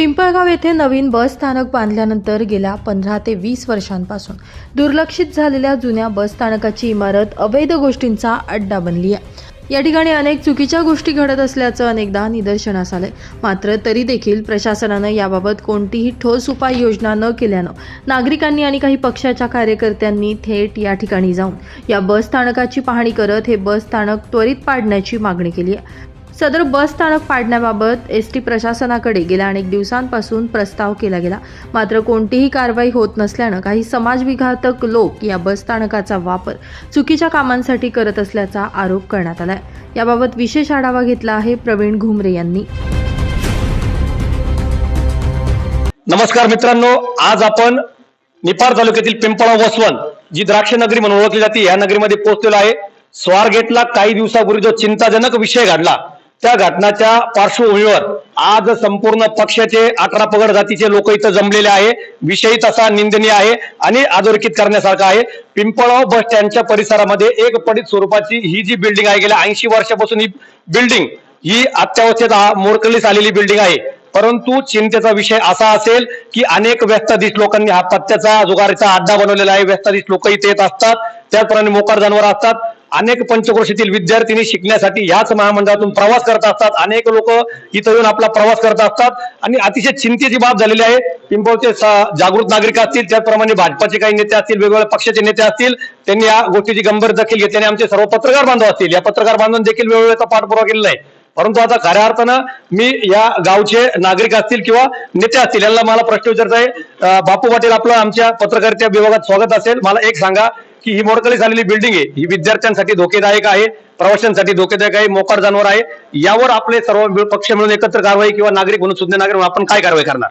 पिंपळगाव येथे नवीन बस स्थानक बांधल्यानंतर गेल्या पंधरा ते वीस वर्षांपासून दुर्लक्षित झालेल्या जुन्या बस स्थानकाची इमारत अवैध गोष्टींचा अड्डा बनली आहे. या ठिकाणी अनेक चुकीच्या गोष्टी घडत असल्याचं अनेकदा निदर्शनास आलंय. मात्र तरी देखील प्रशासनानं याबाबत कोणतीही ठोस उपाययोजना न केल्यानं नागरिकांनी आणि काही पक्षाच्या कार्यकर्त्यांनी थेट या ठिकाणी जाऊन या बस स्थानकाची पाहणी करत हे बस स्थानक त्वरित पाडण्याची मागणी केली आहे. सदर बस स्थानक पाडण्याबाबत एस टी प्रशासनाकडे गेल्या अनेक दिवसांपासून प्रस्ताव केला गेला. मात्र कोणतीही कारवाई होत नसल्यानं काही समाजविघातक लोक या बस स्थानकाचा वापर चुकीच्या कामांसाठी करत असल्याचा आरोप करण्यात आलाय. याबाबत विशेष आढावा घेतला आहे प्रवीण घुमरे यांनी. नमस्कार मित्रांनो आज आपण निपार तालुक्यातील पिंपळा वसवण जी द्राक्ष नगरी म्हणून ओळखली जाते या नगरीमध्ये पोहोचलेलो आहे. स्वारगेटला काही दिवसापूर्वी जो चिंताजनक विषय घडला त्या घटनाच्या पार्श्वभूमीवर आज संपूर्ण पक्षाचे अकरा पगड जातीचे लोक इथं जमलेले आहे. विषय तसा निंदनीय आहे आणि अधोरेखित करण्यासारखा आहे. पिंपळाव बस स्टँडच्या परिसरामध्ये एक पडित स्वरूपाची ही जी बिल्डिंग आहे गेल्या ऐंशी वर्षापासून ही बिल्डिंग ही अत्यावस्थेत मोडकलीस आलेली बिल्डिंग आहे. परंतु चिंतेचा विषय असा असेल की अनेक व्यस्ताधीश लोकांनी हा पत्त्याचा जुगारीचा अड्डा बनवलेला आहे. व्यस्ताधीश लोक इथे येत असतात. त्याचप्रमाणे मोकार जनावर असतात. अनेक पंचक्रोशीतील विद्यार्थ्यांनी शिकण्यासाठी ह्याच महामंडळातून प्रवास करत असतात. अनेक लोक इथं येऊन आपला प्रवास करत असतात. आणि अतिशय चिंतेची बाब झालेली आहे. पिंपळचे जागृत नागरिक असतील त्याचप्रमाणे भाजपाचे काही नेते असतील वेगवेगळ्या पक्षाचे नेते असतील त्यांनी या गोष्टीची गंभीर दखल घेतली आणि आमचे सर्व पत्रकार बांधव असतील. या पत्रकार बांधवांनी देखील वेळोवेळचा पाठपुरावा केलेला आहे. परंतु आता खऱ्या अर्थानं मी या गावचे नागरिक असतील किंवा नेते असतील यांना मला प्रश्न विचारता आहे. बापू पाटील आपलं आमच्या पत्रकारिता विभागात स्वागत असेल. मला एक सांगा की ही मोडकळी झालेली बिल्डिंग आहे. ही विद्यार्थ्यांसाठी धोकेदायक आहे प्रवाशांसाठी धोकेदायक आहे मोकार जानवर आहे. यावर आपले सर्व पक्ष मिळून एकत्र कारवाई किंवा नागरिक म्हणून सुज्ञ नागरिक म्हणून आपण काय कारवाई करणार?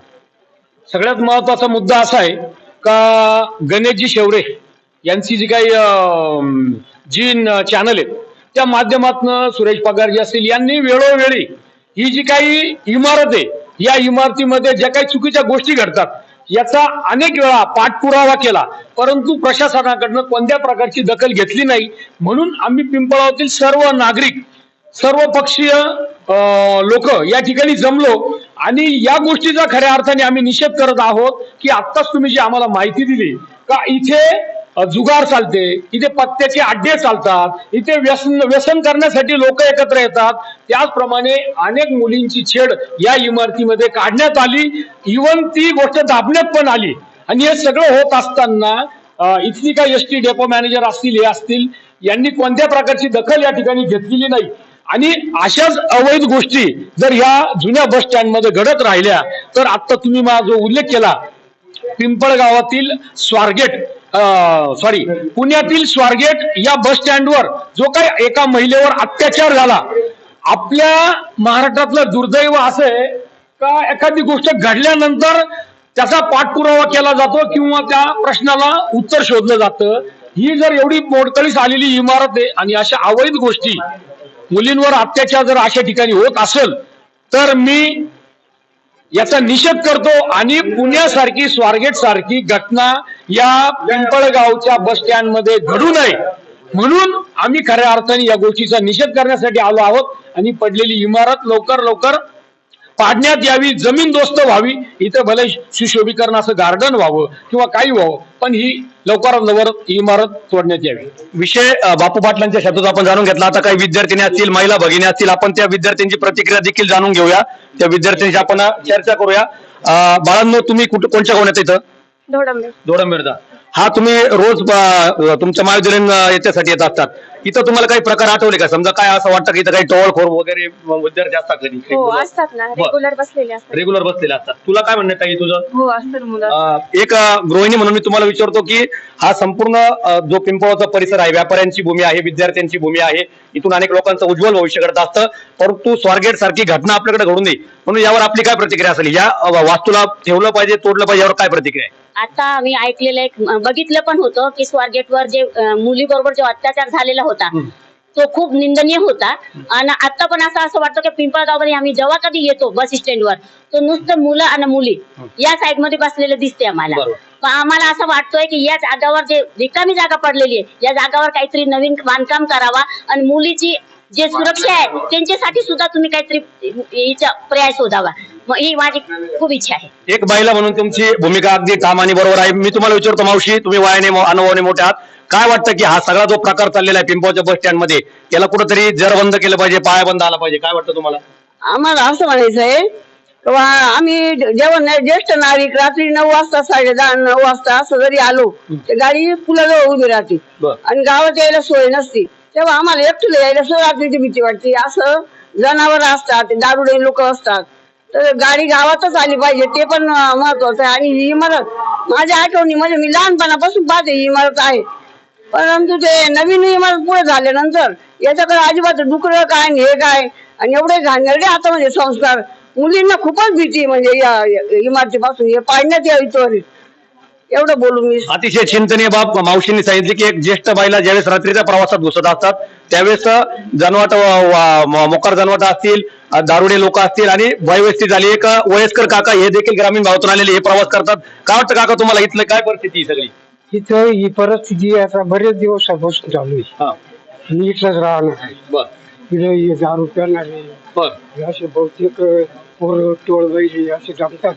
सगळ्यात महत्त्वाचा मुद्दा असा आहे का गणेशजी शेवरे यांची जी काही जी चॅनल आहेत त्या माध्यमातून सुरेश पगारजी असतील यांनी वेळोवेळी ही जी काही इमारत आहे या इमारतीमध्ये ज्या काही चुकीच्या गोष्टी घडतात याचा अनेक वेळा पाठपुरावा केला. परंतु प्रशासनाकडनं कोणत्या प्रकारची दखल घेतली नाही. म्हणून आम्ही पिंपळावतील सर्व नागरिक सर्व पक्षीय लोक या ठिकाणी जमलो. आणि या गोष्टीचा खऱ्या अर्थाने आम्ही निषेध करत आहोत की आत्ताच तुम्ही जी आम्हाला माहिती दिली का इथे जुगार चालते इथे पत्त्याचे अड्डे चालतात इथे व्यसन व्यसन करण्यासाठी लोक एकत्र येतात. त्याचप्रमाणे अनेक मुलींची छेड या इमारतीमध्ये काढण्यात आली. इवन ती गोष्ट दाबण्यात पण आली. आणि हे सगळं होत असताना इथली काही एस टी डेपो मॅनेजर असतील हे असतील यांनी कोणत्या प्रकारची दखल या ठिकाणी घेतलेली नाही. आणि अशाच अवैध गोष्टी जर ह्या जुन्या बस स्टँडमध्ये घडत राहिल्या तर आता तुम्ही माझा जो उल्लेख केला. पिंपळ गावातील स्वारगेट सॉरी पुण्यातील स्वारगेट या बस स्टँडवर जो काही एका महिलेवर अत्याचार झाला. आपल्या महाराष्ट्रातलं दुर्दैव असं आहे का एखादी गोष्ट घडल्यानंतर त्याचा पाठपुरावा केला जातो किंवा त्या प्रश्नाला उत्तर शोधलं जातं? ही जर एवढी मोडकळीस आलेली इमारत आहे आणि अशा अवैध गोष्टी मुलींवर अत्याचार जर अशा ठिकाणी होत असेल तर मी याचा निषेध करतो आणि पुण्यासारखी स्वारगेट सारखी घटना या पिंपळगावच्या बस स्टँडमध्ये घडू नये. म्हणून आम्ही खऱ्या अर्थाने या गोष्टीचा निषेध करण्यासाठी आलो आहोत आणि पडलेली इमारत लवकर लवकर पाडण्यात यावी जमीन दोस्त व्हावी इथं भले सुशोभीकरण असं गार्डन व्हावं किंवा काही व्हावं पण ही लवकरात लवकर ही इमारत तोडण्यात यावी. विषय बापू पाटलांच्या शब्दात आपण जाणून घेतला. आता काही विद्यार्थिनी असतील महिला भगिनी असतील आपण त्या विद्यार्थ्यांची प्रतिक्रिया देखील जाणून घेऊया. त्या विद्यार्थ्यांशी आपण चर्चा करूया. बाळांनो तुम्ही कुठं कोणत्या कोणाच्या इथं? धोडंबे. दोडंबेरचा हा तुम्ही रोज तुमच्या महाविद्यालयीन याच्यासाठी येत असतात. इथं तुम्हाला काही प्रकार आठवले का? समजा काय असं वाटतं की इथं काही टोळखोर वगैरे विद्यार्थी असतात कधी हो असतात ना. रेग्युलर बसलेले असतात. रेग्युलर बसलेले असतात. तुला काय म्हणणं ताई तुझं? हो असतात मुलं. अं, एक अं, गृहिणी म्हणून मी तुम्हाला विचारतो की हा संपूर्ण अं, जो पिंपळाचा परिसर आहे व्यापाऱ्यांची भूमी आहे विद्यार्थ्यांची भूमी आहे इथून अनेक लोकांचं उज्ज्वल भविष्य घडत असतं परंतु स्वारगेट सारखी घटना आपल्याकडे घडून नये. म्हणून यावर आपली काय प्रतिक्रिया असेल? या अं, वास्तूला ठेवलं पाहिजे तोडलं पाहिजे यावर काय प्रतिक्रिया आहे? आता मी ऐकलेलं एक बघितलं पण होतं की स्वारगेटवर जे मुली बरोबर जो अत्याचार झालेला होता. तो खूप निंदनीय होता. आणि आता पण असं असं वाटतं की पिंपळगावमध्ये आम्ही जेव्हा कधी येतो बस स्टँडवर तो नुसतं मुलं आणि मुली या साईडमध्ये बसलेलं दिसते आम्हाला. पण आम्हाला असं वाटतोय की या जागावर जे रिकामी जागा पडलेली आहे या जागावर काहीतरी नवीन बांधकाम करावा आणि मुलीची जे सुरक्षा आहे त्यांच्यासाठी सुद्धा तुम्ही काहीतरी पर्याय शोधावा. मग ही माझी खूप इच्छा आहे. एक महिला म्हणून तुमची भूमिका अगदी आणि बरोबर आहे. मी तुम्हाला विचारतो मावशी तुम्ही वयाने अनुभवाने मोठे आहात. काय वाटतं की हा सगळा जो प्रकार चाललेला आहे पिंपळच्या बस स्टँडमध्ये याला कुठेतरी जर बंद केलं पाहिजे पाया बंद आला पाहिजे काय वाटतं तुम्हाला? आम्हाला असं म्हणायचंय किंवा आम्ही जेव्हा न- ज्येष्ठ नागरिक रात्री नऊ वाजता साडे दहा नऊ वाजता असं जरी आलो तर गाडी पुलाजवळ उभी राहते. बर. आणि गावात यायला सोय नसती. तेव्हा आम्हाला एकटीला यायला सोय रात्रीची भीती वाटते. असं जनावर असतात दारुडे लोक असतात. तर गाडी गावातच आली पाहिजे ते पण महत्वाचं आहे. आणि ही इमारत माझ्या आठवणीमध्ये मी लहानपणापासून पाहते ही इमारत आहे. परंतु ते नवीन इमारत पुढे झाल्यानंतर याच्याकडे अजिबात डुकरं काय आणि हे काय आणि एवढे घाणेरडे आता म्हणजे संस्कार. मुलींना खूपच भीती म्हणजे या इमारतीपासून हे पाडण्यात यावी त्वरित. एवढं बोलू मी. अतिशय चिंतनीय बाब. मावशींनी सांगितली की एक ज्येष्ठ बाईला ज्यावेळेस रात्रीच्या प्रवासात घुसत असतात त्यावेळेस जनवाट मोकार जनवाट असतील दारुडे लोक असतील आणि वयवस्थित झाली. एक वयस्कर काका हे देखील ग्रामीण भागातून आलेले हे प्रवास करतात. काय वाटतं काका तुम्हाला? इथलं काय परिस्थिती सगळी? इथं ही परिस्थिती आता बरेच दिवसापासून चालू आहे. हा. इथलंच राहणार आहे. बर. इथं हे दारू बर. हे असे बहुतेक पोरं टोळ बैली असे जमतात.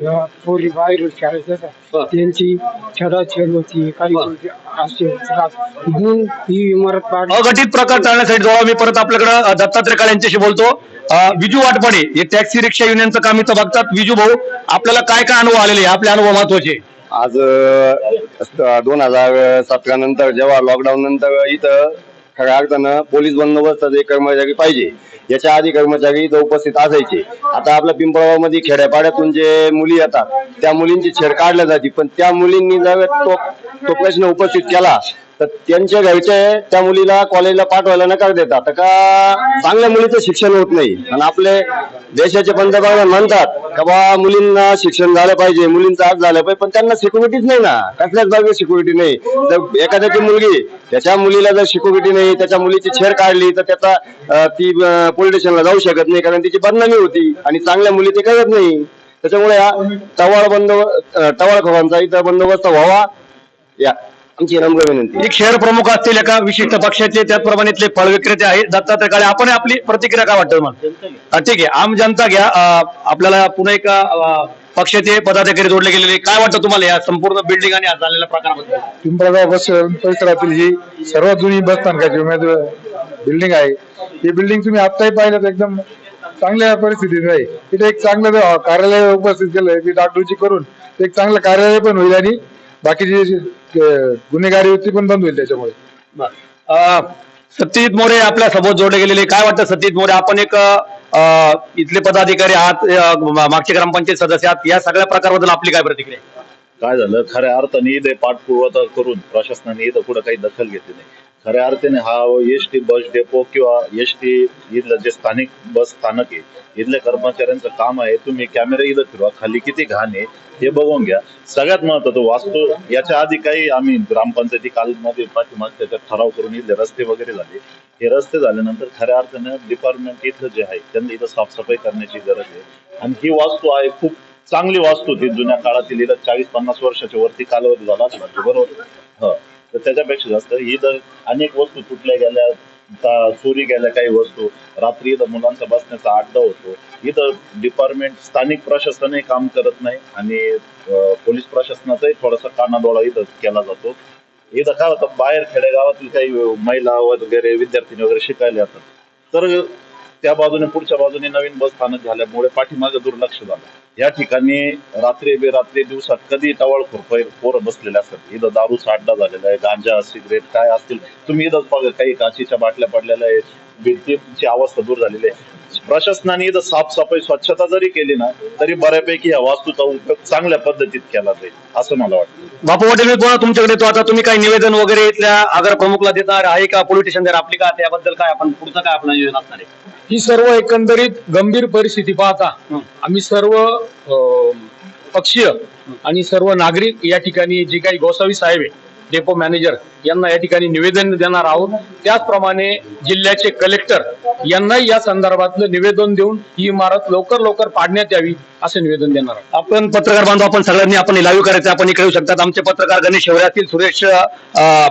या पोरी बाहेर शाळेत. जातात त्यांची छेडाछेड होती काही हा. गोष्टी असे त्रास. म्हणून ही इमारत पाडली. अघटित प्रकार टाळण्यासाठी जोडा मी परत आपल्याकडे दत्तात्रय काळे यांच्याशी बोलतो अ, विजू वाटपणे हे टॅक्सी रिक्षा युनियनचं काम इथं बघतात. विजू भाऊ आपल्याला काय काय अनुभव आलेले? आहे? आपले अनुभव महत्त्वाचे आज दोन हजार सतरा नंतर जेव्हा लॉकडाऊन नंतर इथं खऱ्या अर्थानं पोलीस बंदोबस्ताचे एक कर्मचारी पाहिजे याच्या आधी कर्मचारी इथं उपस्थित असायचे. आता आपल्या पिंपळगावमध्ये खेड्यापाड्यातून जे मुली येतात त्या मुलींची छेड काढल्या जाते पण त्या मुलींनी जर तो तो प्रश्न उपस्थित केला तर त्यांच्या घरचे त्या मुलीला कॉलेजला पाठवायला नकार देतात. का चांगल्या मुलीचं शिक्षण होत नाही. आणि आपले देशाचे पंतप्रधान म्हणतात का बा मुलींना शिक्षण झालं पाहिजे मुलींचा आज झालं पाहिजे पण त्यांना सिक्युरिटीच नाही ना. कसल्याच बाबी सिक्युरिटी नाही. जर एखाद्याची मुलगी त्याच्या मुलीला जर सिक्युरिटी नाही त्याच्या मुलीची छेड काढली तर त्याचा ती पोलीस स्टेशनला जाऊ शकत नाही कारण तिची बदनामी होती. आणि चांगल्या मुली ते करत नाही. त्याच्यामुळे हा टवाळ बंदोबस्त टवाळखोरांचा इथं बंदोबस्त व्हावा. या. आमची नम्र विनंती. एक शहर प्रमुख असतील एका विशिष्ट पक्षाचे त्याचप्रमाणे इथले फळ विक्रेते आहेत दत्तात्रय काळे. आपण आपली प्रतिक्रिया काय वाटतं अ, ठीक आहे. आम जनता घ्या. आपल्याला पुन्हा एका पक्षाचे पदाधिकारी जोडले गेलेले काय वाटतं तुम्हाला या संपूर्ण बिल्डिंग आणि आज झालेल्या प्रकाराबद्दल? पिंपळगाव बस परिसरातील ही सर्वात जुनी बस स्थानकाची उमेदवार बिल्डिंग आहे. ही बिल्डिंग तुम्ही आत्ताही पाहिलं तर एकदम चांगल्या परिस्थितीत आहे. तिथे एक चांगलं कार्यालय उपस्थित केलं की डागडुजी करून एक चांगलं कार्यालय पण होईल आणि बाकीची जी, अं, गुन्हेगारी होती पण बंद होईल त्याच्यामुळे. अ, सत्यजित मोरे आपल्यासोबत जोडले गेलेले. काय वाटतं सत्यजित मोरे? आपण एक अ, इथले पदाधिकारी आहात अ, मा- मागचे ग्रामपंचायत सदस्य आहात. या सगळ्या प्रकाराबद्दल आपली काय प्रतिक्रिया आहे? काय झालं? खऱ्या अर्थाने इथे पाठपुरावा करून प्रशासनाने इथं कुठं काही दखल घेतली नाही. खऱ्या अर्थाने हा एस टी बस डेपो किंवा एस टी इथलं जे स्थानिक बस स्थानक आहे इथल्या कर्मचाऱ्यांचं काम आहे तुम्ही कॅमेरा इथं फिरवा खाली किती घाण आहे हे बघून घ्या. सगळ्यात महत्वाचं वास्तू याच्या आधी काही आम्ही ग्रामपंचायती कालमध्ये पाठीमाग त्याच्यात ठराव करून इथले रस्ते वगैरे झाले. हे रस्ते झाल्यानंतर खऱ्या अर्थानं डिपार्टमेंट इथं जे आहे त्यांना इथं साफसफाई करण्याची गरज आहे. आणि ही वास्तू आहे खूप चांगली वास्तू होती जुन्या काळातील इथं चाळीस पन्नास वर्षाच्या वरती कालावधी झाला बरोबर. तर त्याच्यापेक्षा जास्त. ही जर अनेक वस्तू तुटल्या गेल्या चोरी गेल्या काही वस्तू रात्री इथं मुलांचा बसण्याचा अड्डा होतो. इथं डिपार्टमेंट स्थानिक प्रशासनही काम करत नाही आणि पोलीस प्रशासनाचाही थोडासा कानाडोळा इथं केला जातो. इथं काय होतं बाहेर खेडेगावातील काही महिला वगैरे विद्यार्थिनी वगैरे शिकायला येतात. तर त्या बाजूने पुढच्या बाजूने नवीन बस स्थानक झाल्यामुळे पाठीमागे दुर्लक्ष झालं. या ठिकाणी रात्री बेरात्री दिवसात कधी टवाळ टवाळखोर पोरं बसलेले असतात? इथं दारूचा अड्डा झालेला आहे गांजा सिगरेट काय असतील? तुम्ही इथं बघा काही काचीच्या बाटल्या पडलेल्या आहेत भिंतीची अवस्था दूर झालेली आहे. प्रशासनाने इथं साफसफाई स्वच्छता जरी केली ना तरी बऱ्यापैकी या वास्तूचा उपयोग चांगल्या पद्धतीत केला जाईल असं मला वाटतं. बापू पाटील मी पुन्हा तुमच्याकडे येतो आता तुम्ही काही निवेदन वगैरे इथल्या आगार प्रमुखला देणार आहे का? पोलीस स्टेशन जर आपली का त्याबद्दल काय आपण पुढचं काय आपलं नियोजन असणार आहे? ही सर्व एकंदरीत गंभीर परिस्थिती पाहता आम्ही सर्व अं, पक्षीय आणि सर्व नागरिक या ठिकाणी जे काही गोसावी साहेब आहे डेपो मॅनेजर यांना या ठिकाणी निवेदन देणार आहोत. त्याचप्रमाणे जिल्ह्याचे कलेक्टर यांनाही या संदर्भातलं निवेदन देऊन ही इमारत लवकर लवकर पाडण्यात यावी असं निवेदन देणार आहोत. आपण पत्रकार बांधव आपण सगळ्यांनी आपण लाईव्ह करायचं आपण इकडे येऊ शकतात. आमचे पत्रकार गणेश शहरातील असतील सुरेश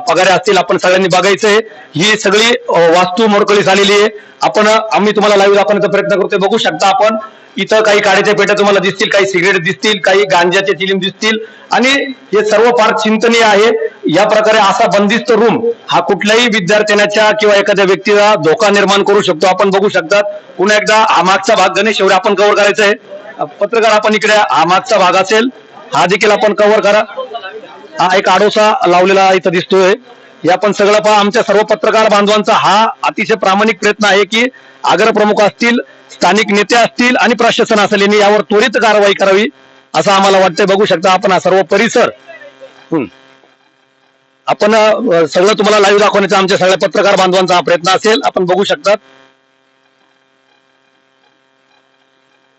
पगारे असतील आपण सगळ्यांनी बघायचंय. ही सगळी वास्तू मोडकळीस आलेली आहे. आपण आम्ही तुम्हाला लाईव्ह दाखवण्याचा प्रयत्न करतोय. बघू शकता आपण. इथं काही काड्याच्या पेट्या तुम्हाला दिसतील काही सिगरेट दिसतील काही गांजाचे चिलीम दिसतील. आणि हे सर्व फार चिंतनीय आहे. या प्रकारे असा बंदिस्त रूम हा कुठल्याही विद्यार्थ्यांच्या किंवा एखाद्या व्यक्तीला धोका निर्माण करू शकतो. आपण बघू शकतात पुन्हा एकदा हा मागचा भाग गणेश शेवरे आपण कव्हर करायचा आहे. पत्रकार आपण इकडे हा मागचा भाग असेल. हा देखील आपण कव्हर करा. हा एक आडोसा लावलेला इथं दिसतोय. हे आपण सगळं पहा आमच्या सर्व पत्रकार बांधवांचा हा अतिशय प्रामाणिक प्रयत्न आहे की आग्रप्रमुख असतील. स्थानिक नेते असतील आणि प्रशासन असेल यांनी यावर त्वरित कारवाई करावी असं आम्हाला वाटतंय. बघू शकता आपण हा सर्व परिसर. हम्म. आपण सगळं तुम्हाला लाईव्ह दाखवण्याचा आमच्या सगळ्या पत्रकार बांधवांचा हा प्रयत्न असेल. आपण बघू शकतात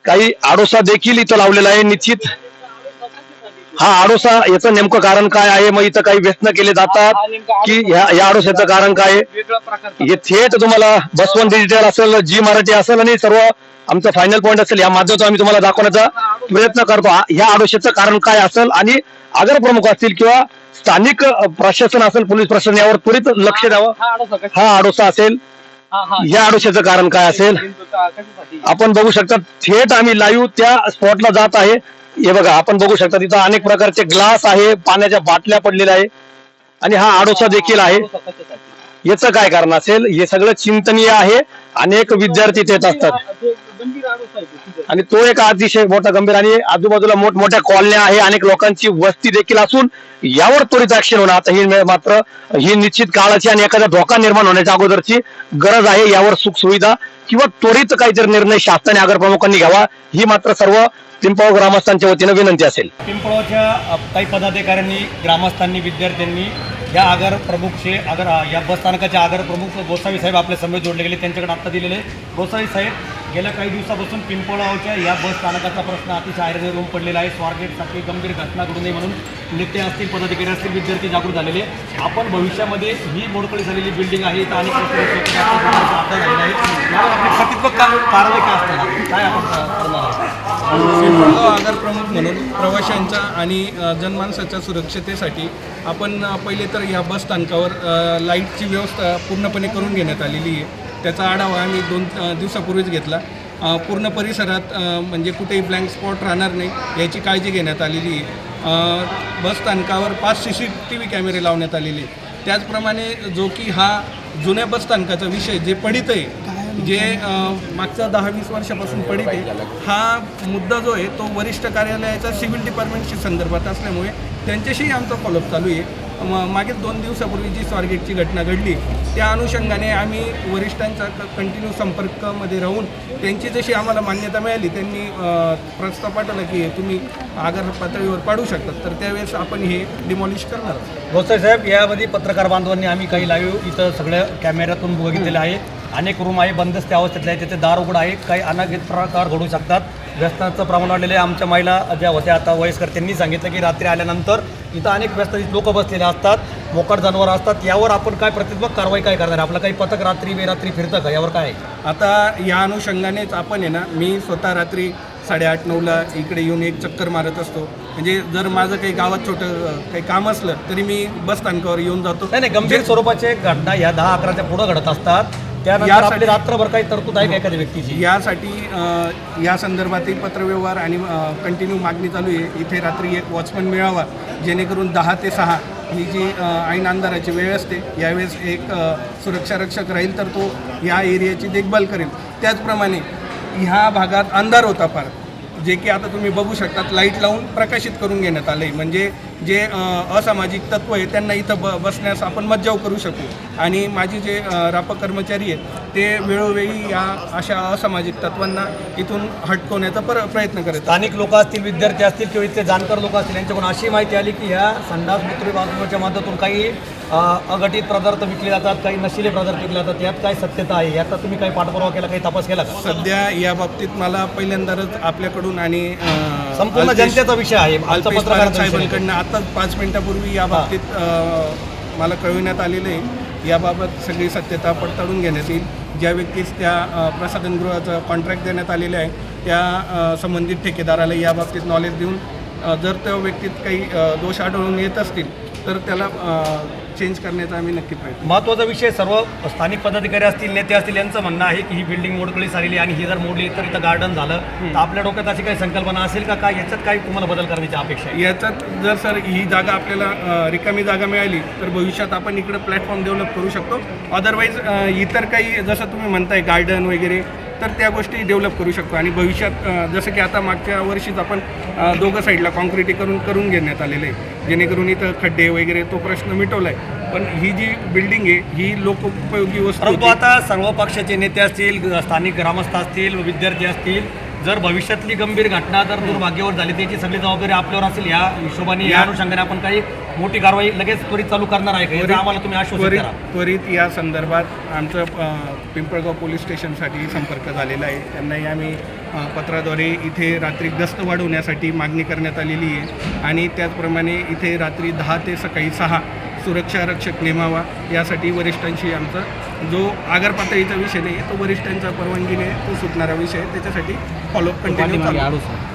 काही आडोसा देखील इथं लावलेला आहे निश्चित. हा आडोसा याचं नेमकं कारण काय आहे? मग इथं काही व्यसन केले जातात की या या आडोशाचं कारण काय? आहे. हे थेट तुम्हाला बसवंत डिजिटल असेल जी मराठी असेल आणि सर्व आमचं फायनल पॉईंट असेल या माध्यमातून आम्ही तुम्हाला दाखवण्याचा प्रयत्न करतो. हा- या आडोशाचं कारण काय असेल आणि आगर प्रमुख असतील किंवा स्थानिक प्रशासन असेल पोलीस प्रशासन यावर त्वरित लक्ष द्यावं. हा आडोसा असेल या आडोशाचं कारण काय असेल? आपण बघू शकता थेट आम्ही लाईव्ह त्या स्पॉटला जात आहे. हे बघा आपण बघू शकता तिथं अनेक प्रकारचे ग्लास आहे पाण्याच्या बाटल्या पडलेल्या आहे आणि हा आडोसा देखील आहे. याचं काय कारण असेल? हे सगळं चिंतनीय आहे. अनेक विद्यार्थी इथे येत असतात आणि तो एक अतिशय मोठा गंभीर आणि आजूबाजूला मोठमोठ्या कॉलन्या आहे. अनेक लोकांची वस्ती देखील असून यावर त्वरित ऍक्शन होणं आता ही मात्र ही निश्चित काळाची आणि एखादा धोका निर्माण होण्याच्या अगोदरची गरज आहे. यावर सुख सुविधा किंवा त्वरित काहीतरी निर्णय शासनाने आगर प्रमुखांनी घ्यावा. ही मात्र सर्व पिंपळ ग्रामस्थांच्या वतीनं विनंती असेल. पिंपळाच्या काही पदाधिकाऱ्यांनी ग्रामस्थांनी विद्यार्थ्यांनी या आगार प्रमुखचे आगार या बस आगार प्रमुख गोसावी साहेब आपल्या समेत जोडले गेले त्यांच्याकडे आत्ता दिलेले गोसावी साहेब गेल्या काही दिवसापासून पिंपळावच्या या बस स्थानकाचा प्रश्न अतिशय आयर्न रूम पडलेला आहे. स्वारगेटसाठी गंभीर घटना घडू नये म्हणून नेते असतील पदाधिकारी असतील विद्यार्थी जागृत झालेले आपण भविष्यामध्ये ही मोडकळी झालेली बिल्डिंग आहे तर अनेक झालेला आहे यावर आपली प्रतित्व कारवाई काय असताना काय आपण करणार आहोत आगार प्रमुख म्हणून प्रवाशांच्या आणि जनमानसाच्या सुरक्षतेसाठी आपण पहिले तर या बस स्थानकावर लाईटची व्यवस्था पूर्णपणे करून घेण्यात आलेली आहे. त्याचा आढावा आम्ही दोन दिवसापूर्वीच घेतला. पूर्ण परिसरात म्हणजे कुठेही ब्लँक स्पॉट राहणार नाही याची काळजी घेण्यात आलेली आहे. बस स्थानकावर पाच सी सी टी व्ही कॅमेरे लावण्यात आलेले त्याचप्रमाणे जो की हा जुन्या बस स्थानकाचा विषय जे पडित आहे जे मागच्या दहा वीस वर्षापासून पडित आहे हा मुद्दा जो आहे तो वरिष्ठ कार्यालयाचा सिव्हिल डिपार्टमेंटशी संदर्भात असल्यामुळे त्यांच्याशीही आमचा फॉलोअप चालू आहे. म- मागील दोन दिवसापूर्वी जी स्वारगेटची घटना घडली त्या अनुषंगाने आम्ही वरिष्ठांचा कंटिन्यू संपर्कामध्ये राहून त्यांची जशी आम्हाला मान्यता मिळाली त्यांनी प्रस्ताव पाठवला की तुम्ही आगार पातळीवर पाडू शकतात तर त्यावेळेस आपण हे डिमॉलिश करणार आहोत. हो, गोसाई साहेब यामध्ये पत्रकार बांधवांनी आम्ही काही लाईव्ह इथं सगळ्या कॅमेऱ्यातून बघितलेलं आहे अनेक रूम आहे बंदस्ते अवस्थेतले आहे त्याचे दार उघड आहे. काही अनागित प्रकार घडू शकतात. व्यसनाचं प्रमाण वाढलेलं आहे. आमच्या महिला ज्या होत्या आता वयस्कर त्यांनी सांगितलं की रात्री आल्यानंतर इथं अनेक व्यस्त लोक बसलेले असतात मोकाट जनावर असतात. यावर आपण काय प्रतित्मक कारवाई काय करणार? आपलं काही पथक रात्री बेरात्री फिरतं का? यावर काय? आता या अनुषंगानेच आपण आहे ना मी स्वतः रात्री साडेआठ नऊला इकडे येऊन एक चक्कर मारत असतो. म्हणजे जर माझं काही गावात छोटं काही काम असलं तरी मी बस स्थानकावर येऊन जातो. नाही नाही गंभीर स्वरूपाचे घटना या दहा अकराच्या पुढं घडत असतात. त्यानंतर यासाठी- आपली रात्रभर काही तरतूद आहे का एखाद्या व्यक्तीची? यासाठी या संदर्भातील पत्रव्यवहार आणि कंटिन्यू मागणी चालू आहे. इथे रात्री एक वॉचमन मिळावा जेणेकरून दहा ते सहा ही जी ऐन अंधाराची वेळ असते यावेळेस एक सुरक्षा रक्षक राहील तर तो या एरियाची देखभाल करेल. त्याचप्रमाणे ह्या भागात अंधार होता फार. जे की आता तुम्ही बघू शकतात लाइट लावून प्रकाशित करून घेण्यात आलं आहे म्हणजे जे असामाजिक तत्व आहे त्यांना इथं ब बसण्यास आपण मज्जाव करू शकू. आणि माझे जे रापक कर्मचारी आहेत ते वेळोवेळी या अशा असामाजिक तत्वांना इथून हटकवण्याचा पर प्रयत्न करत स्थानिक लोक असतील विद्यार्थी असतील किंवा इथले जाणकार लोक असतील यांच्याकडून अशी माहिती आली की ह्या संडास मूत्र बाथरूमच्या माध्यमातून काही अघटित पदार्थ विकले जातात काही नशिले पदार्थ विकले जातात यात काय सत्यता आहे? याचा तुम्ही काही पाठपुरावा केला काही तपास केला का? सध्या या बाबतीत मला पहिल्यांदाच आपल्याकडून आणि संपूर्ण जनतेचा विषय आहे. साहेबांकडनं आताच पाच मिनिटापूर्वी या बाबतीत अ, मला कळविण्यात आलेलं. आहे याबाबत सगळी सत्यता पडताळून घेण्यात येईल. ज्या व्यक्तीस त्या प्रसाधनगृहाचं कॉन्ट्रॅक्ट देण्यात आलेलं आहे त्या संबंधित ठेकेदाराला याबाबतीत नॉलेज देऊन जर त्या व्यक्तीत काही दोष आढळून येत असतील तर त्याला चेंज करण्याचा आम्ही नक्की प्रयत्न महत्त्वाचा विषय सर्व स्थानिक पदाधिकारी असतील नेते असतील यांचं म्हणणं आहे की ही बिल्डिंग मोडकळीस आलेली आणि ही जर मोडली तर इथं गार्डन झालं. तर आपल्या डोक्यात अशी काही संकल्पना असेल का? काय? याच्यात काही तुम्हाला बदल करण्याची अपेक्षा आहे? याच्यात जर सर ही जागा आपल्याला रिकामी जागा मिळाली तर भविष्यात आपण इकडे प्लॅटफॉर्म डेव्हलप करू शकतो. अदरवाईज इतर काही जसं तुम्ही म्हणताय गार्डन वगैरे तर त्या गोष्टी डेव्हलप करू शकतो. आणि भविष्यात जसं की आता मागच्या वर्षीच आपण दोघं साईडला कॉन्क्रिटीकरण करून घेण्यात आलेलं आहे. जेणेकरून इथं खड्डे वगैरे तो प्रश्न मिटवला आहे पण ही जी बिल्डिंग आहे ही लोकोपयोगी वस्तू परंतु. आता सर्व पक्षाचे नेते असतील स्थानिक ग्रामस्थ असतील विद्यार्थी असतील जर भविष्यातली गंभीर घटना जर दुर्भाग्यावर झाली त्याची सगळी जबाबदारी आपल्यावर असेल या हिशोबाने या अनुषंगाने आपण काही मोठी कारवाई लगेच त्वरित चालू करणार आहे का? याचं आम्हाला तुम्ही आश्वासित त्वरित करा. त्वरित या संदर्भात आमचं अ, पिंपळगाव पोलीस स्टेशनसाठी संपर्क झालेला आहे. त्यांनाही आम्ही अ, पत्राद्वारे इथे रात्री गस्त वाढवण्यासाठी मागणी करण्यात आलेली आहे. आणि त्याचप्रमाणे इथे रात्री दहा ते सकाळी सहा सुरक्षा रक्षक नेमावा यासाठी वरिष्ठांशी आमचा जो आगार पातळीचा विषय नाही तो वरिष्ठांच्या परवानगीने तो सुटणारा विषय आहे. त्याच्यासाठी फॉलोअप कंटिन्यू चालू. आहे.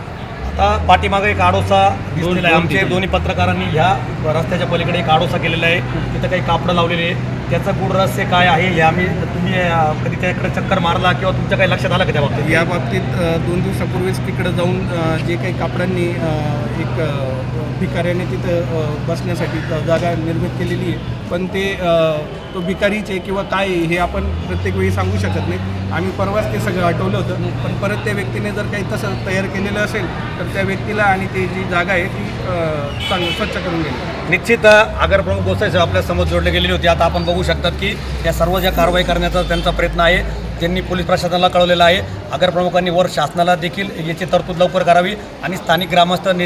आता पाठीमागे एक आडोसा दिसलेला आहे. आमचे दोन्ही पत्रकारांनी ह्या रस्त्याच्या पलीकडे एक आडोसा केलेला आहे. तिथं काही कापडं लावलेले आहे त्याचं गूढ रहस्य काय आहे हे आम्ही तुम्ही कधी त्याकडे चक्कर मारला किंवा तुमच्या काही लक्षात आलं का त्या बाबतीत या बाबतीत दोन दिवसापूर्वीच तिकडं जाऊन जे काही कापडांनी एक भिकाऱ्याने तिथं बसण्यासाठी जागा निर्मित केलेली आहे. पण ते तो तो भिकारीचे किंवा काय आहे हे आपण प्रत्येक वेळी सांगू शकत नाही. आम्ही परवाच ते सगळं आठवलं होतं. पण परत त्या व्यक्तीने जर काही तसं तयार केलेलं असेल तर त्या व्यक्तीला आणि ती जी जागा आहे ती चांग स्वच्छ करून गेली निश्चित आगर प्रमुख गोसाई साहेब आपल्यासमोर जोडले गेलेले होते. आता आपण बघू शकतात की या सर्व ज्या कारवाई करण्याचा त्यांचा प्रयत्न आहे त्यांनी पोलीस प्रशासनाला कळवलेलं आहे. आगरप्रमुखांनी वर शासनाला देखील याची तरतूद लवकर करावी आणि स्थानिक ग्रामस्थ ने